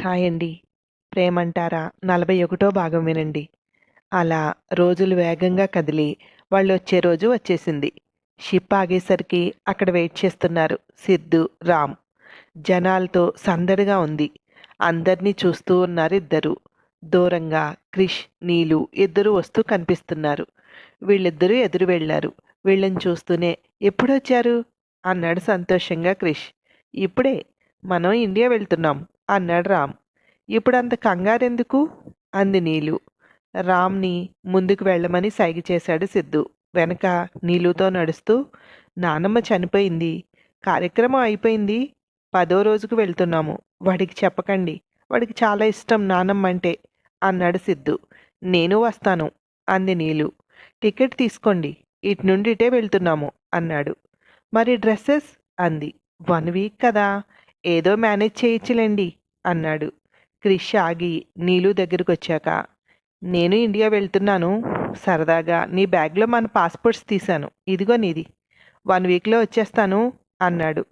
Hi అండి ప్రేమంటారా? నలభై ఒకటో భాగం వినండి. అలా రోజులు వేగంగా కదిలి వాళ్ళు వచ్చే రోజు వచ్చేసింది. షిప్ ఆగేసరికి అక్కడ వెయిట్ చేస్తున్నారు సిద్ధు రామ్. జనాలతో సందడిగా ఉంది. అందరినీ చూస్తూ ఉన్నారు ఇద్దరు. దూరంగా క్రిష్ నీలు ఇద్దరు వస్తూ కనిపిస్తున్నారు. వీళ్ళిద్దరూ ఎదురు వెళ్ళారు. వీళ్ళని చూస్తూనే ఎప్పుడొచ్చారు? అన్నాడు సంతోషంగా క్రిష్. ఇప్పుడే. మనం ఇండియా వెళ్తున్నాం. అన్నాడు రామ్. ఇప్పుడు అంత కంగారెందుకు? అంది నీలు. రామ్ని ముందుకు వెళ్ళమని సైగ చేశాడు సిద్ధు. వెనక నీలుతో నడుస్తూ నానమ్మ చనిపోయింది. కార్యక్రమం అయిపోయింది. పదో రోజుకు వెళ్తున్నాము. వాడికి చెప్పకండి. వాడికి చాలా ఇష్టం నానమ్మ అంటే అన్నాడు సిద్ధు. నేను వస్తాను అంది నీలు. టికెట్ తీసుకోండి. ఇటు నుండి ఇటే వెళ్తున్నాము అన్నాడు. మరి డ్రెస్సెస్? అంది. వన్ వీక్ కదా. ఏదో మేనేజ్ చేయొచ్చులేండి. అన్నాడు. క్రిష్ ఆగి నీలు దగ్గరికి వచ్చాక నేను ఇండియా వెళ్తున్నాను. సరదాగా నీ బ్యాగ్లో మన పాస్పోర్ట్స్ తీశాను. ఇదిగో నీది. వన్ వీక్లో వచ్చేస్తాను అన్నాడు.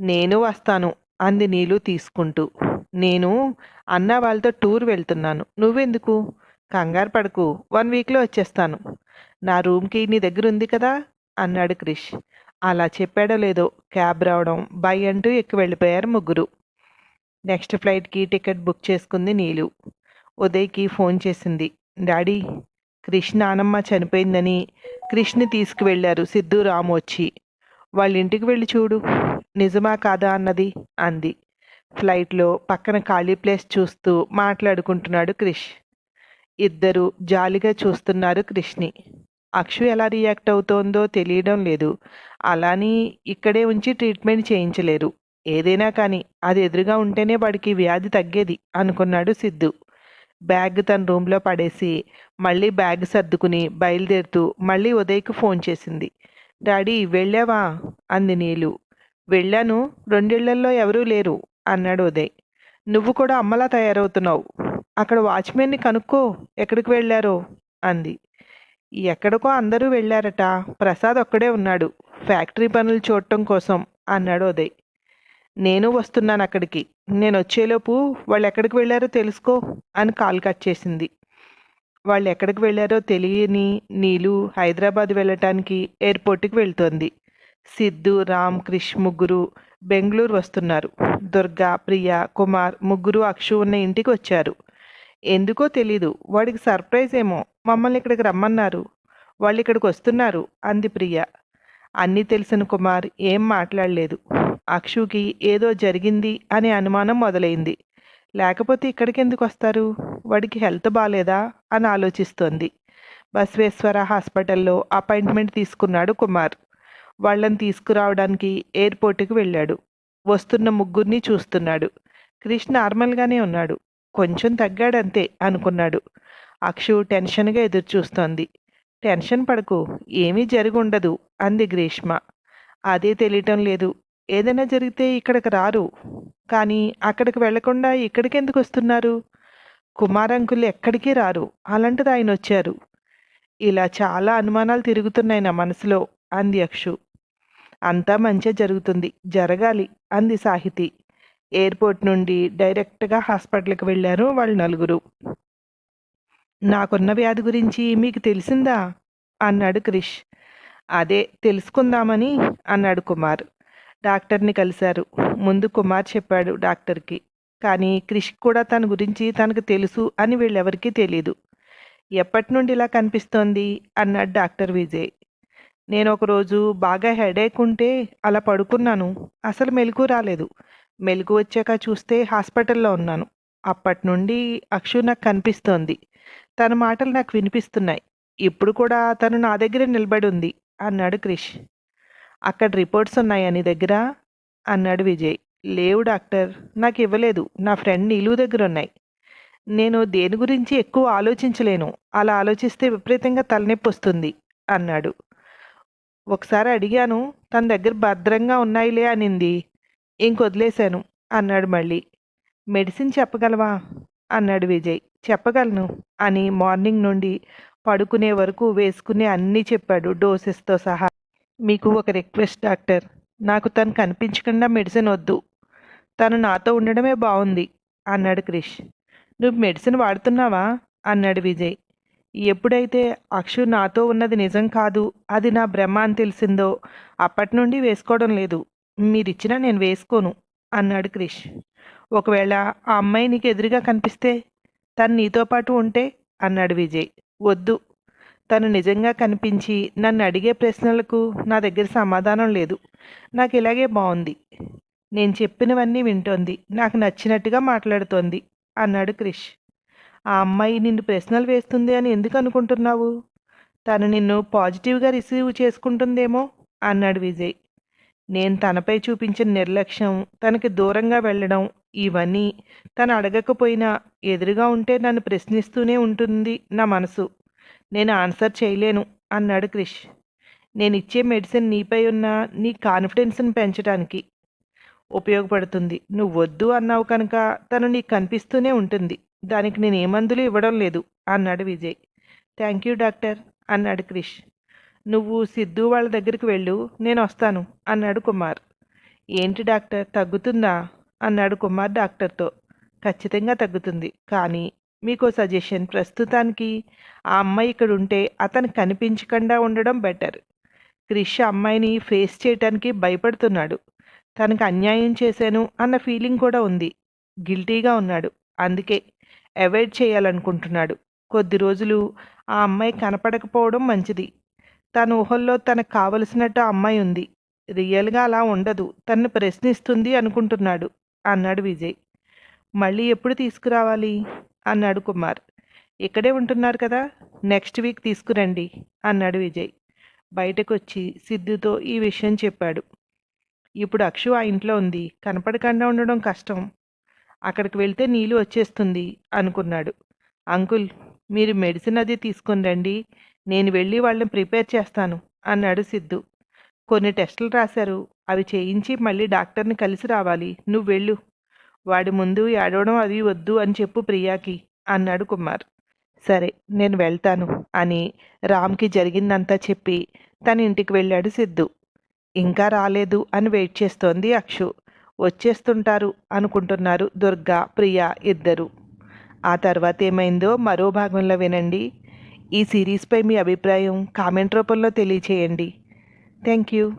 నేను వస్తాను అంది నీలు తీసుకుంటూ. నేను అన్న వాళ్ళతో టూర్ వెళ్తున్నాను. నువ్వెందుకు? కంగారు పడకు. వన్ వీక్లో వచ్చేస్తాను. నా రూమ్కి నీ దగ్గర ఉంది కదా అన్నాడు క్రిష్. అలా చెప్పాడో లేదో క్యాబ్ రావడం బై అంటూ ఎక్కి వెళ్ళిపోయారు ముగ్గురు. నెక్స్ట్ ఫ్లైట్కి టికెట్ బుక్ చేసుకుంది నీలు. ఉదయ్కి ఫోన్ చేసింది. డాడీ కృష్ణ నానమ్మ చనిపోయిందని కృష్ణ తీసుకువెళ్ళారు సిద్ధు రాము వచ్చి. వాళ్ళ ఇంటికి వెళ్ళి చూడు. నిజమా కాదా అన్నది అంది. ఫ్లైట్లో పక్కన ఖాళీ ప్లేస్ చూస్తూ మాట్లాడుకుంటున్నాడు క్రిష్ ఇద్దరు జాలిగా చూస్తున్నారు క్రిష్ని అక్షు ఎలా రియాక్ట్ అవుతోందో తెలియడం లేదు. అలాని ఇక్కడే ఉంచి ట్రీట్మెంట్ చేయించలేరు. ఏదైనా కానీ అది ఎదురుగా ఉంటేనే వాడికి వ్యాధి తగ్గేది అనుకున్నాడు సిద్ధు. బ్యాగ్ తన రూమ్లో పడేసి మళ్ళీ బ్యాగ్ సర్దుకుని బయలుదేరుతూ మళ్ళీ ఉదయ్కి ఫోన్ చేసింది. డాడీ వెళ్ళావా? అంది నీలు. వెళ్ళాను రెండేళ్ళలో ఎవరూ లేరు అన్నాడు ఉదయ్. నువ్వు కూడా అమ్మలా తయారవుతున్నావు. అక్కడ వాచ్మెన్ని కనుక్కో ఎక్కడికి వెళ్ళారో అంది. ఎక్కడికో అందరూ వెళ్ళారట ప్రసాద్ ఒక్కడే ఉన్నాడు ఫ్యాక్టరీ పనులు చూడటం కోసం అన్నాడు ఉదయ్. నేను వస్తున్నాను అక్కడికి. నేను వచ్చేలోపు వాళ్ళు ఎక్కడికి వెళ్ళారో తెలుసుకో అని కాల్ కట్ చేసింది. వాళ్ళు ఎక్కడికి వెళ్ళారో తెలియని నీలు హైదరాబాద్ వెళ్ళటానికి ఎయిర్పోర్ట్కి వెళ్తోంది. సిద్ధు రామ్ క్రిష్ ముగ్గురు బెంగళూరు వస్తున్నారు. దుర్గా ప్రియ కుమార్ ముగ్గురు అక్షు ఉన్న ఇంటికి వచ్చారు. ఎందుకో తెలీదు. వాడికి సర్ప్రైజ్ ఏమో. మమ్మల్ని ఇక్కడికి రమ్మన్నారు. వాళ్ళు ఇక్కడికి వస్తున్నారు అంది ప్రియ. అన్నీ తెలిసిన కుమార్ ఏం మాట్లాడలేదు. అక్షుకి ఏదో జరిగింది అనే అనుమానం మొదలైంది. లేకపోతే ఇక్కడికి ఎందుకు వస్తారు? వాడికి హెల్త్ బాగాలేదా అని ఆలోచిస్తోంది. బసవేశ్వర హాస్పిటల్లో అపాయింట్మెంట్ తీసుకున్నాడు కుమార్. వాళ్ళని తీసుకురావడానికి ఎయిర్పోర్ట్కి వెళ్ళాడు. వస్తున్న ముగ్గురిని చూస్తున్నాడు. క్రిష్ నార్మల్గానే ఉన్నాడు. కొంచెం తగ్గాడంతే అనుకున్నాడు. అక్షు టెన్షన్గా ఎదురు చూస్తోంది టెన్షన్ పడకు. ఏమీ జరిగి ఉండదు అంది గ్రీష్మ. అదే తెలియటం లేదు. ఏదైనా జరిగితే ఇక్కడికి రారు. కానీ అక్కడికి వెళ్ళకుండా ఇక్కడికి ఎందుకు వస్తున్నారు? కుమారంకులు ఎక్కడికి రారు? అలాంటిది ఆయన వచ్చారు. ఇలా చాలా అనుమానాలు తిరుగుతున్నాయి నా మనసులో అంది అక్షు అంతా మంచిగా జరుగుతుంది. జరగాలి అంది సాహితి. ఎయిర్పోర్ట్ నుండి డైరెక్ట్గా హాస్పిటల్కి వెళ్ళారు వాళ్ళు నలుగురు. నాకున్న వ్యాధి గురించి మీకు తెలిసిందా? అన్నాడు క్రిష్. అదే తెలుసుకుందామని అన్నాడు కుమార్. డాక్టర్ని కలిశారు. ముందు కుమార్ చెప్పాడు డాక్టర్కి. కానీ క్రిష్ కూడా తన గురించి తనకు తెలుసు అని వీళ్ళెవరికీ తెలియదు ఎప్పటి నుండి ఇలా కనిపిస్తోంది? అన్నాడు డాక్టర్ విజయ్. నేను ఒకరోజు బాగా హెడేక్ ఉంటే అలా పడుకున్నాను. అసలు మెలకు రాలేదు. మెలకు వచ్చాక చూస్తే హాస్పిటల్లో ఉన్నాను. అప్పటి నుండి అక్షు నాకు కనిపిస్తోంది. తన మాటలు నాకు వినిపిస్తున్నాయి. ఇప్పుడు కూడా తను నా దగ్గర నిలబడి ఉంది అన్నాడు క్రిష్. అక్కడ రిపోర్ట్స్ ఉన్నాయా నీ దగ్గర? అన్నాడు విజయ్. లేవు డాక్టర్. నాకు ఇవ్వలేదు. నా ఫ్రెండ్ నీలు దగ్గర ఉన్నాయి. నేను దేని గురించి ఎక్కువ ఆలోచించలేను. అలా ఆలోచిస్తే విపరీతంగా తలనొప్పి వస్తుంది అన్నాడు. ఒకసారి అడిగాను తన దగ్గర భద్రంగా ఉన్నాయిలే అనింది. ఇంకొదిలేశాను అన్నాడు మళ్ళీ. మెడిసిన్ చెప్పగలవా? అన్నాడు విజయ్. చెప్పగలను అని మార్నింగ్ నుండి పడుకునే వరకు వేసుకునే అన్నీ చెప్పాడు డోసెస్తో సహా. మీకు ఒక రిక్వెస్ట్ డాక్టర్ నాకు తను కనిపించకుండా మెడిసిన్ వద్దు. తను నాతో ఉండడమే బాగుంది అన్నాడు క్రిష్. నువ్వు మెడిసిన్ వాడుతున్నావా? అన్నాడు విజయ్. ఎప్పుడైతే అక్షు నాతో ఉన్నది నిజం కాదు అది నా భ్రమ అని తెలిసిందో అప్పటి నుండి వేసుకోవడం లేదు. మీరిచ్చినా నేను వేసుకోను అన్నాడు క్రిష్. ఒకవేళ ఆ అమ్మాయి నీకు ఎదురుగా కనిపిస్తే తను నీతో పాటు ఉంటే అన్నాడు విజయ్. వద్దు తను నిజంగా కనిపించి నన్ను అడిగే ప్రశ్నలకు నా దగ్గర సమాధానం లేదు. నాకు ఇలాగే బాగుంది నేను చెప్పినవన్నీ వింటోంది. నాకు నచ్చినట్టుగా మాట్లాడుతోంది అన్నాడు క్రిష్. ఆ అమ్మాయి నిన్ను ప్రశ్నలు వేస్తుంది అని ఎందుకు అనుకుంటున్నావు? తను నిన్ను పాజిటివ్గా రిసీవ్ చేసుకుంటుందేమో అన్నాడు విజయ్. నేను తనపై చూపించిన నిర్లక్ష్యం తనకి దూరంగా వెళ్ళడం ఇవన్నీ తను అడగకపోయినా ఎదురుగా ఉంటే నన్ను ప్రశ్నిస్తూనే ఉంటుంది నా మనసు. నేను ఆన్సర్ చేయలేను అన్నాడు క్రిష్. నేను ఇచ్చే మెడిసిన్ నీపై ఉన్న నీ కాన్ఫిడెన్స్ని పెంచడానికి ఉపయోగపడుతుంది. నువ్వు వద్దు అన్నావు కనుక తను నీకు కనిపిస్తూనే ఉంటుంది. దానికి నేను ఏ మందులు ఇవ్వడం లేదు అన్నాడు విజయ్. థ్యాంక్ యూ డాక్టర్ అన్నాడు క్రిష్. నువ్వు సిద్ధు వాళ్ళ దగ్గరికి వెళ్ళు నేను వస్తాను అన్నాడు కుమార్. ఏంటి డాక్టర్ తగ్గుతుందా అన్నాడు కుమార్ డాక్టర్తో. ఖచ్చితంగా తగ్గుతుంది కానీ మీకు సజెషన్ ప్రస్తుతానికి ఆ అమ్మాయి ఇక్కడ ఉంటే అతను కనిపించకుండా ఉండడం బెటర్ క్రిష్ అమ్మాయిని ఫేస్ చేయటానికి భయపడుతున్నాడు. తనకు అన్యాయం చేశాను అన్న ఫీలింగ్ కూడా ఉంది. గిల్టీగా ఉన్నాడు. అందుకే అవాయిడ్ చేయాలనుకుంటున్నాడు. కొద్ది రోజులు ఆ అమ్మాయి కనపడకపోవడం మంచిది. తన ఊహల్లో తనకు కావలసినట్టు ఆ అమ్మాయి ఉంది. రియల్గా అలా ఉండదు. తన్ను ప్రశ్నిస్తుంది అనుకుంటున్నాడు అన్నాడు విజయ్. మళ్ళీ ఎప్పుడు తీసుకురావాలి? అన్నాడు కుమార్. ఇక్కడే ఉంటున్నారు కదా నెక్స్ట్ వీక్ తీసుకురండి అన్నాడు విజయ్. బయటకు వచ్చి సిద్ధుతో ఈ విషయం చెప్పాడు. ఇప్పుడు అక్షు ఆ ఇంట్లో ఉంది కనపడకుండా ఉండడం కష్టం. అక్కడికి వెళ్తే నీళ్ళు వచ్చేస్తుంది అనుకున్నాడు. అంకుల్ మీరు మెడిసిన్ అది తీసుకొని రండి నేను వెళ్ళి వాళ్ళని ప్రిపేర్ చేస్తాను అన్నాడు సిద్ధు. కొన్ని టెస్టులు రాశారు అవి చేయించి మళ్ళీ డాక్టర్ని కలిసి రావాలి నువ్వు వెళ్ళు వాడి ముందు ఏడవడం అది వద్దు అని చెప్పు ప్రియాకి అన్నాడు కుమార్. సరే నేను వెళ్తాను అని రామ్కి జరిగిందంతా చెప్పి తన ఇంటికి వెళ్ళాడు సిద్ధు. ఇంకా రాలేదు అని వెయిట్ చేస్తోంది అక్షు. వచ్చేస్తుంటారు అనుకుంటున్నారు దుర్గా ప్రియా ఇద్దరు. ఆ తర్వాత ఏమైందో మరో భాగంలో వినండి. ఈ సిరీస్పై మీ అభిప్రాయం కామెంట్ రూపంలో తెలియచేయండి. Thank you.